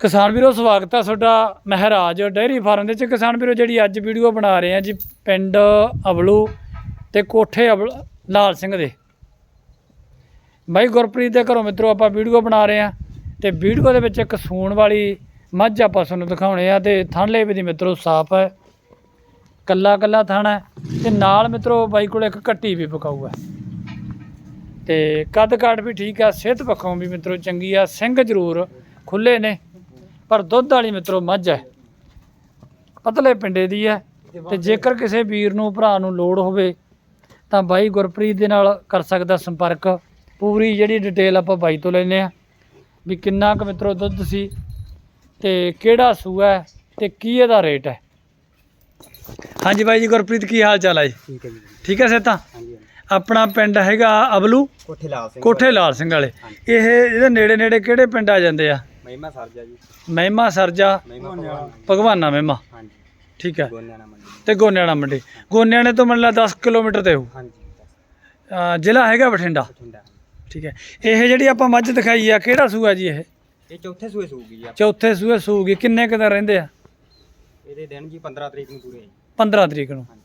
ਕਿਸਾਨ ਵੀਰੋ, ਸਵਾਗਤ ਹੈ ਤੁਹਾਡਾ ਮਹਿਰਾਜ ਡੇਅਰੀ ਫਾਰਮ ਦੇ ਵਿੱਚ। ਕਿਸਾਨ ਵੀਰੋ, ਜਿਹੜੀ ਅੱਜ ਵੀਡੀਓ ਬਣਾ ਰਹੇ ਆ ਜੀ, ਪਿੰਡ ਅਬਲੂ ਤੇ ਕੋਠੇ ਅਬਲ ਲਾਲ ਸਿੰਘ ਦੇ। ਬਾਈ ਗੁਰਪ੍ਰੀਤ ਦੇ ਘਰੋਂ ਮਿੱਤਰੋ, ਆਪਾਂ ਵੀਡੀਓ ਬਣਾ ਰਹੇ ਆ ਤੇ ਵੀਡੀਓ ਦੇ ਵਿੱਚ ਇੱਕ ਸੂਣ ਵਾਲੀ ਮੱਝ ਆਪਾਂ ਤੁਹਾਨੂੰ ਦਿਖਾਉਣੇ ਆ ਤੇ ਥਣਲੇ ਵੀ ਦੀ ਮਿੱਤਰੋ ਸਾਫ਼ ਹੈ। ਕੱਲਾ ਕੱਲਾ ਥਾਣਾ ਹੈ ਤੇ ਨਾਲ ਮਿੱਤਰੋ ਬਾਈ ਕੋਲ ਇੱਕ ਕੱਟੀ ਵੀ ਪਕਾਊ ਹੈ। ਤੇ ਕੱਦ ਕਾਠ ਵੀ ਠੀਕ ਆ, ਸਿਹਤ ਪੱਖੋਂ ਵੀ ਮਿੱਤਰੋ ਚੰਗੀ ਆ, ਸਿੰਘ ਜ਼ਰੂਰ ਖੁੱਲੇ ਨੇ। ਪਰ ਦੁੱਧ ਵਾਲੀ ਮਿੱਤਰੋ ਮੱਝ ਹੈ। ਪਤਲੇ ਪਿੰਡੇ ਦੀ ਹੈ ਤੇ ਜੇਕਰ ਕਿਸੇ ਵੀਰ ਨੂੰ ਭਰਾ ਨੂੰ ਲੋੜ ਹੋਵੇ ਤਾਂ ਬਾਈ ਗੁਰਪ੍ਰੀਤ ਦੇ ਨਾਲ ਕਰ ਸਕਦਾ ਸੰਪਰਕ। ਪੂਰੀ ਜਿਹੜੀ ਡਿਟੇਲ ਆਪਾਂ ਬਾਈ ਤੋਂ ਲੈਨੇ ਆ ਵੀ ਕਿੰਨਾ ਕੁ ਮਿੱਤਰੋ ਦੁੱਧ ਸੀ ਤੇ ਕਿਹੜਾ ਸੂਆ ਹੈ ਤੇ ਕੀ ਇਹਦਾ ਰੇਟ ਹੈ। ਹਾਂਜੀ ਬਾਈ ਜੀ ਗੁਰਪ੍ਰੀਤ ਕੀ ਹਾਲ ਚਾਲ ਹੈ ਜੀ? ਠੀਕ ਹੈ ਜੀ। ਠੀਕ ਹੈ ਸੇਤਾ? ਹਾਂਜੀ ਆਪਣਾ ਪਿੰਡ ਹੈਗਾ ਅਬਲੂ ਕੋਠੇ ਲਾਲ ਸਿੰਘ ਕੋਠੇ ਲਾਲ ਸਿੰਘ ਵਾਲੇ। ਇਹ ਇਹਦੇ ਨੇੜੇ ਨੇੜੇ ਕਿਹੜੇ ਪਿੰਡ ਆ ਜਾਂਦੇ ਆ? ਮਹਿਮਾ ਸਰਜਾ ਜੀ। ਮਹਿਮਾ ਸਰਜਾ ਮਹਿਮਾ ਭਗਵਾਨ ਭਗਵਾਨਾ। ਮਹਿਮਾ। ਹਾਂਜੀ। ਠੀਕ ਹੈ। ਗੋਨਿਆਣਾ ਮੰਡੀ। ਤੇ ਗੋਨਿਆਣਾ ਮੰਡੀ। ਗੋਨਿਆਣੇ ਤੋਂ ਮੰਨ ਲਾ 10 ਕਿਲੋਮੀਟਰ ਤੇ ਹੋ। ਹਾਂਜੀ ਜ਼ਿਲ੍ਹਾ ਹੈਗਾ ਬਠਿੰਡਾ? ਬਠਿੰਡਾ। ਠੀਕ ਹੈ। ਇਹ ਜਿਹੜੀ ਆਪਾਂ ਮੱਝ ਦਿਖਾਈ ਆ ਕਿਹੜਾ ਸੂਆ ਜੀ ਇਹ? ਇਹ ਚੌਥੇ ਸੂਏ ਸੂਗੀ ਜੀ ਚੌਥੇ ਸੂਏ ਸੂਗੀ। ਕਿੰਨੇ ਕੁ ਦਿਨ ਰਹਿੰਦੇ ਆ? ਇਹਦੇ ਦਿਨ ਜੀ 15 ਤਰੀਕ ਨੂੰ ਪੂਰੇ 15 ਤਰੀਕ ਨੂੰ। ਹਾਂਜੀ।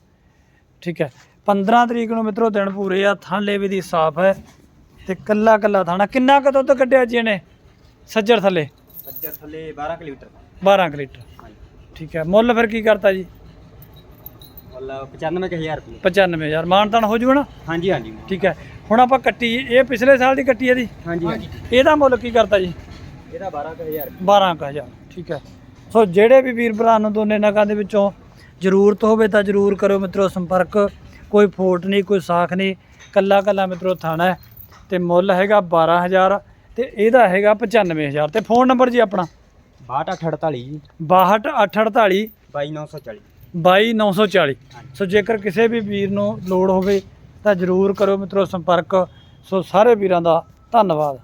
ਠੀਕ ਹੈ। 15 ਤਰੀਕ ਨੂੰ ਮਿੱਤਰੋ ਦਿਨ ਪੂਰੇ ਆ। ਥਣ ਲੇਵੇ ਦੀ ਸਾਫ਼ ਹੈ ਤੇ ਕੱਲਾ ਕੱਲਾ ਥਾਣਾ ਕਿੰਨਾ ਕੁ ਦੁੱਧ ਕੱਢਿਆ ਜੀ ਇਹਨੇ? ਸੱਜਰ ਥੱਲੇ। ਸੱਜਰ ਥੱਲੇ 12 ਕੁ ਲੀਟਰ। 12 ਕੁ ਲੀਟਰ। ਹਾਂਜੀ। ਠੀਕ ਹੈ ਮੁੱਲ ਫਿਰ ਕੀ ਕਰਤਾ ਜੀ? ਮਤਲਬ 95000 ਰੁਪਏ 95000 ਮਾਨਤਾਨ ਹੋ ਜੂਗਾ ਨਾ? ਹਾਂਜੀ ਹਾਂਜੀ। ਠੀਕ ਹੈ ਹੁਣ ਆਪਾਂ ਕੱਟੀ ਇਹ ਪਿਛਲੇ ਸਾਲ ਦੀ ਕੱਟੀ ਇਹਦੀ ਹਾਂਜੀ ਹਾਂਜੀ। ਇਹਦਾ ਮੁੱਲ ਕੀ ਕਰਤਾ ਜੀ? ਇਹਦਾ 12000 12000 ਠੀਕ ਹੈ। ਸੋ ਜਿਹੜੇ ਵੀ ਵੀਰ ਭਰਾ ਨੂੰ ਦੋਨੇ ਨਗਾਂ ਦੇ ਵਿੱਚੋਂ ਜ਼ਰੂਰਤ ਹੋਵੇ ਤਾਂ ਜ਼ਰੂਰ ਕਰੋ ਮਿੱਤਰੋ ਸੰਪਰਕ। ਕੋਈ ਫੋਟ ਨਹੀਂ ਕੋਈ ਸਾਖ ਨਹੀਂ। ਕੱਲਾ ਕੱਲਾ ਮਿੱਤਰੋ ਥਾਣਾ ਹੈ ਤੇ ਮੁੱਲ ਹੈਗਾ 12000 ਤੇ ਇਹਦਾ ਹੈਗਾ 95000 ਤੇ ਫੋਨ ਨੰਬਰ ਜੀ ਆਪਣਾ? 6248 ਜੀ 62848 22940 22940 ਸੋ ਜੇਕਰ ਕਿਸੇ ਵੀ ਵੀਰ ਨੂੰ ਲੋੜ ਹੋਵੇ ਤਾਂ ਜ਼ਰੂਰ ਕਰੋ ਮਿੱਤਰੋ ਸੰਪਰਕ। ਸੋ ਸਾਰੇ ਵੀਰਾਂ ਦਾ ਧੰਨਵਾਦ।